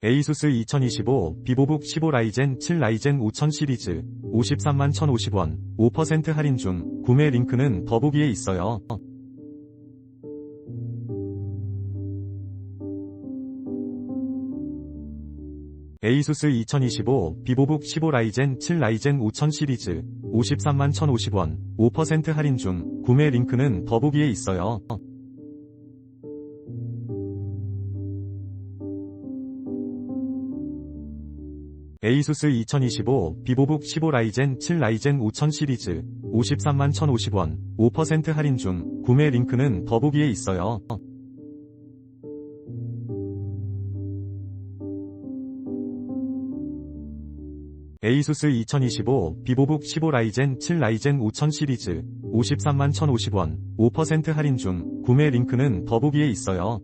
에이수스 2025 비보북 15 라이젠 7 라이젠 5000 시리즈 53만 1050원 5% 할인 중 구매 링크는 더보기에 있어요. 에이수스 2025 비보북 15 라이젠 7 라이젠 5000 시리즈 53만 1050원 5% 할인 중 구매 링크는 더보기에 있어요. 에이수스 2025 비보북 15 라이젠 7 라이젠 5000 시리즈 53만 1050원 5% 할인 중 구매 링크는 더보기에 있어요. 에이수스 2025 비보북 15 라이젠 7 라이젠 5000 시리즈 53만 1050원 5% 할인 중 구매 링크는 더보기에 있어요.